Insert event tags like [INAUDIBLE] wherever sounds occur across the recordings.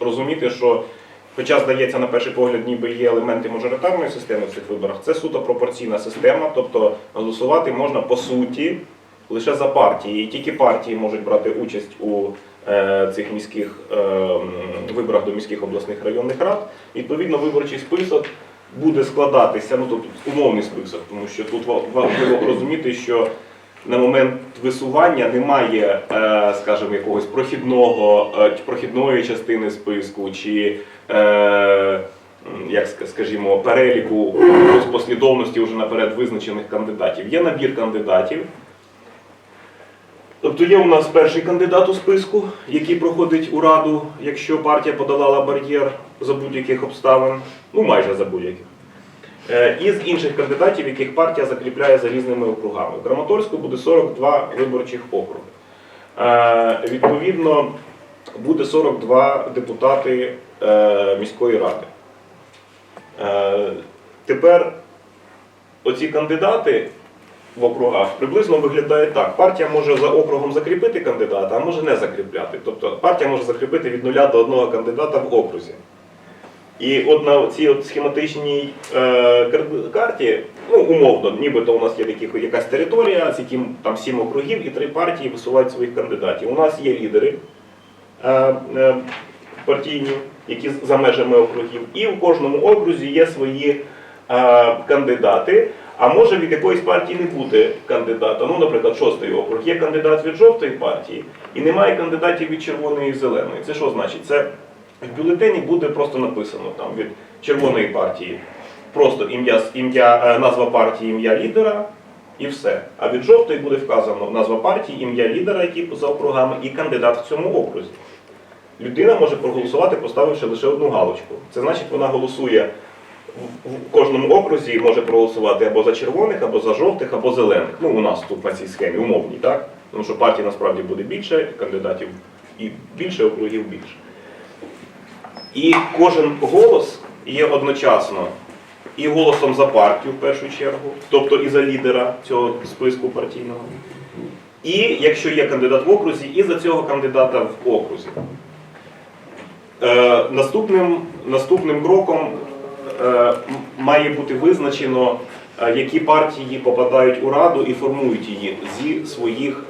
Розуміти, що, хоча здається, на перший погляд, ніби є елементи мажоритарної системи в цих виборах, це суто пропорційна система, тобто голосувати можна по суті лише за партії. І тільки партії можуть брати участь у е, цих міських е, виборах до міських обласних районних рад. Відповідно, виборчий список буде складатися, ну тобто умовний список, тому що тут ва- важливо розуміти, що на момент висування немає, е, скажімо, якогось прохідного, е, прохідної частини списку, чи е, як скажімо, переліку послідовності вже наперед визначених кандидатів. Є набір кандидатів. Тобто є у нас перший кандидат у списку, який проходить у раду, якщо партія подолала бар'єр за будь-яких обставин, ну майже за будь-яких. Е, Із інших кандидатів, яких партія закріпляє за різними округами. В Краматорську буде 42 виборчих округи. Е, Відповідно, буде 42 депутати е, міської ради. Тепер оці кандидати в округах приблизно виглядає так. Партія може за округом закріпити кандидата, а може не закріпляти. Тобто партія може закріпити від нуля до одного кандидата в окрузі. І от на цій от схематичній е, карті, ну умовно, нібито у нас є такі, якась територія, з яким там сім округів, і три партії висувають своїх кандидатів. У нас є лідери е, е, партійні, які за межами округів, і в кожному окрузі є свої е, кандидати. А може від якоїсь партії не бути кандидата. Ну, наприклад, шостий округ. Є кандидат від жовтої партії і немає кандидатів від червоної і зеленої. Це що значить? Це в бюлетені буде просто написано там від червоної партії просто ім'я, ім'я, е, назва партії, ім'я лідера і все. А від жовтої буде вказано назва партії, ім'я лідера, який поза округами, і кандидат в цьому окрузі. Людина може проголосувати, поставивши лише одну галочку. Це значить, вона голосує в- кожному окрузі може проголосувати або за червоних, або за жовтих, або зелених. Ну, у нас тут на цій схемі умовній, так? Тому що партій насправді буде більше, кандидатів і більше, округів більше. І кожен голос є одночасно і голосом за партію в першу чергу, тобто і за лідера цього списку партійного. І якщо є кандидат в окрузі, і за цього кандидата в окрузі. Е, наступним, наступним кроком е, має бути визначено, е, які партії попадають у раду і формують її зі своїх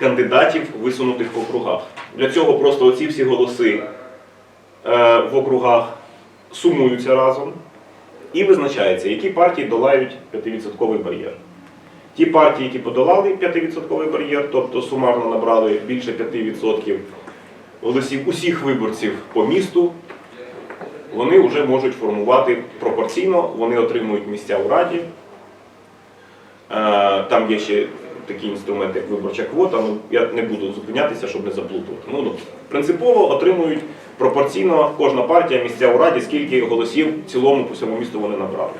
кандидатів, висунутих в округах. Для цього просто оці всі голоси в округах сумуються разом і визначається, які партії долають 5% бар'єр. Ті партії, які подолали 5% бар'єр, тобто сумарно набрали більше 5% голосів усіх виборців по місту, вони вже можуть формувати пропорційно, вони отримують місця у раді. Е, Там є ще такий інструмент, як виборча квота. Ну, я не буду зупинятися, щоб не заплутувати. Ну, ну, принципово отримують пропорційно кожна партія місця у раді, скільки голосів в цілому по всьому місту вони набрали.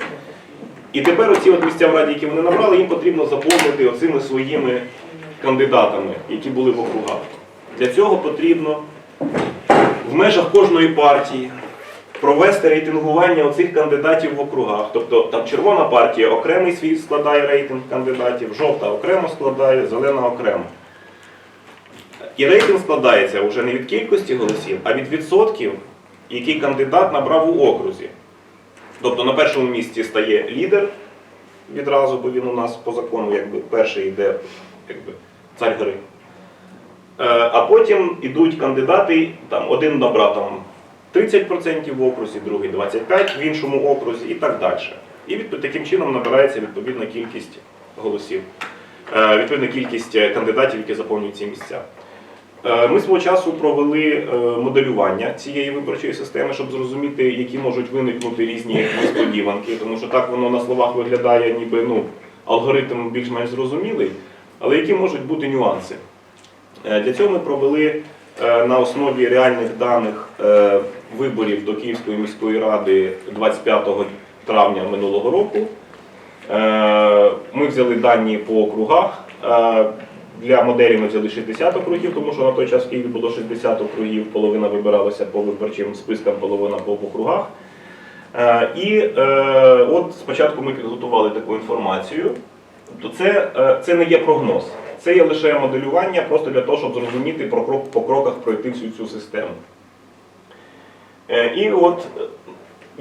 І тепер оці от місця в раді, які вони набрали, їм потрібно заповнити оцими своїми кандидатами, які були в округах. Для цього потрібно в межах кожної партії провести рейтингування оцих кандидатів в округах. Тобто там червона партія окремий свій складає рейтинг кандидатів, жовта окремо складає, зелена окремо. І рейтинг складається вже не від кількості голосів, а від відсотків, який кандидат набрав у окрузі. Тобто на першому місці стає лідер відразу, бо він у нас по закону якби перший йде якби, цар гори. Е, А потім йдуть кандидати, там один набрав там 30% в окрузі, другий 25% в іншому окрузі і так далі. І відпо- таким чином набирається відповідна кількість голосів, е, відповідна кількість е, кандидатів, які заповнюють ці місця. Е, Ми свого часу провели моделювання цієї виборчої системи, щоб зрозуміти, які можуть виникнути різні несподіванки, тому що так воно на словах виглядає, ніби ну, алгоритм більш-менш зрозумілий, але які можуть бути нюанси. Для цього ми провели на основі реальних даних виборів до Київської міської ради 25 травня минулого року. Е, Ми взяли дані по округах. Е, Для моделі ми взяли 60 округів, тому що на той час в Києві було 60 округів, половина вибиралася по виборчим спискам, половина по округах. Е, І от спочатку ми підготували таку інформацію. Тобто це, це не є прогноз, це є лише моделювання, просто для того, щоб зрозуміти по кроках пройти всю цю систему. Е, І от е,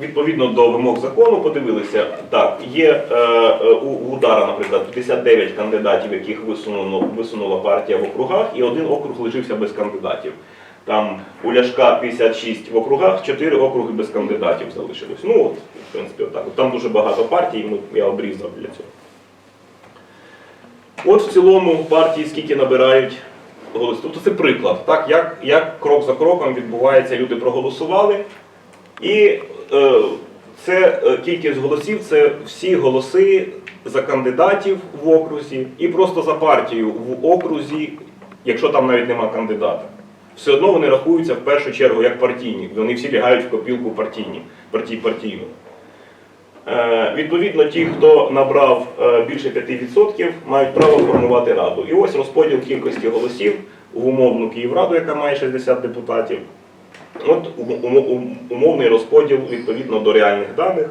відповідно до вимог закону подивилися, так, є е, у удара, наприклад, 59 кандидатів, яких висунуло, висунула партія в округах, і один округ лишився без кандидатів. Там у Ляшка 56 в округах, 4 округи без кандидатів залишилось. Ну, от, в принципі, отак. От Там дуже багато партій, я обрізав для цього. От в цілому партії скільки набирають голосів. Тобто це приклад, так, як, як крок за кроком відбувається, люди проголосували. І е, це е, кількість голосів це всі голоси за кандидатів в окрузі і просто за партію в окрузі, якщо там навіть нема кандидата. Все одно вони рахуються в першу чергу як партійні. Вони всі лягають в копілку партійні, партій партійну. Е, Відповідно, ті, хто набрав е, більше 5%, мають право формувати раду. І ось розподіл кількості голосів в умовну Київраду, яка має 60 депутатів. От ум- ум- ум- умовний розподіл відповідно до реальних даних,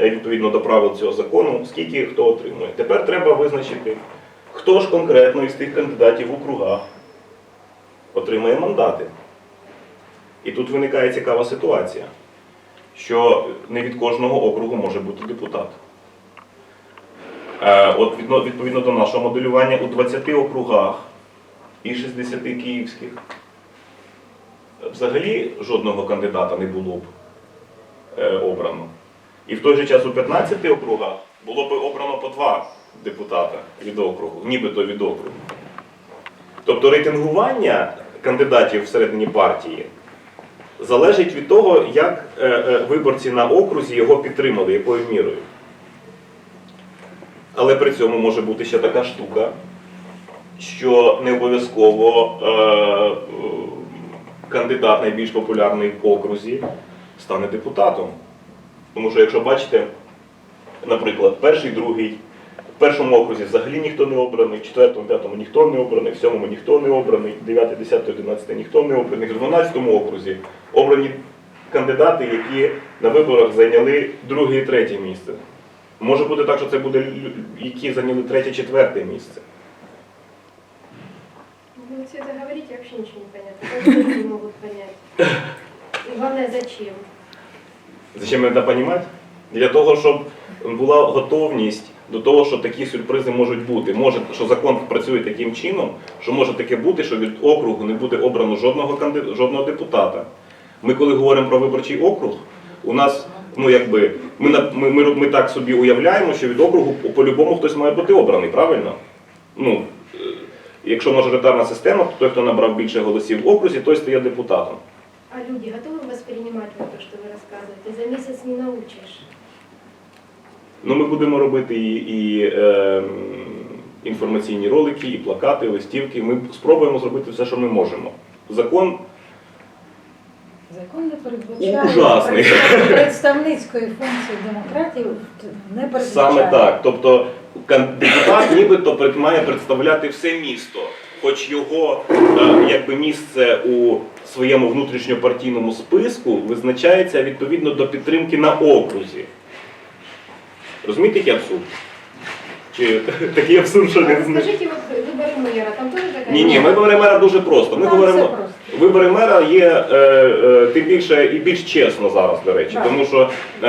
е, відповідно до правил цього закону, скільки хто отримує. Тепер треба визначити, хто ж конкретно із тих кандидатів в округах отримає мандати. І тут виникає цікава ситуація що не від кожного округу може бути депутат. Е, От відповідно до нашого моделювання у 20 округах і 60 київських взагалі жодного кандидата не було б е, обрано. І в той же час у 15 округах було б обрано по два депутата від округу, нібито від округу. Тобто рейтингування кандидатів всередині партії залежить від того, як е, е, виборці на окрузі його підтримали, якою мірою. Але при цьому може бути ще така штука, що не обов'язково е, кандидат найбільш популярний в окрузі стане депутатом. Тому що, якщо бачите, наприклад, перший, другий, в першому окрузі взагалі ніхто не обраний, в четвертому, п'ятому ніхто не обраний, в сьомому ніхто не обраний, в 9, 10, 11 ніхто не обраний, в 12 окрузі обрані кандидати, які на виборах зайняли друге і третє місце. Може бути так, що це буде які зайняли третє, четверте місце. Вы все это говорите, вообще ничего не понятно. Как люди не могут понять? И главное, зачем? Зачем це розуміти? Для того, щоб була готовність до того, що такі сюрпризи можуть бути. Може, що закон працює таким чином, що може таке бути, що від округу не буде обрано жодного канди- жодного депутата. Ми, коли говоримо про виборчий округ, у нас, ну якби, ми, на- ми, ми, ми так собі уявляємо, що від округу по-любому хтось має бути обраний, правильно? Ну, е, якщо мажоритарна система, то той, хто набрав більше голосів в окрузі, той стає депутатом. А люди готовы воспринимать вот то, что вы рассказываете? За месяц не научишь. Ну, ми будемо робити і, і е, інформаційні ролики, і плакати, і листівки. Ми спробуємо зробити все, що ми можемо. Закон Закон не передбачає Ужасний. представницької функції демократії не передбачає. саме так. Тобто депутат нібито має представляти все місто, хоч його е, якби місце у своєму внутрішньопартійному списку визначається відповідно до підтримки на окрузі. Розумієте, який абсурд? Чи [LAUGHS] такий абсурд, що не А знаю? Скажите, вот выборы мэра, там тоже такая... Ні, ні, ми вибори мера дуже просто. Ми Там говоримо, все просто. вибори мера є е, е, тим більше і більш чесно зараз, до речі, Так. тому що е,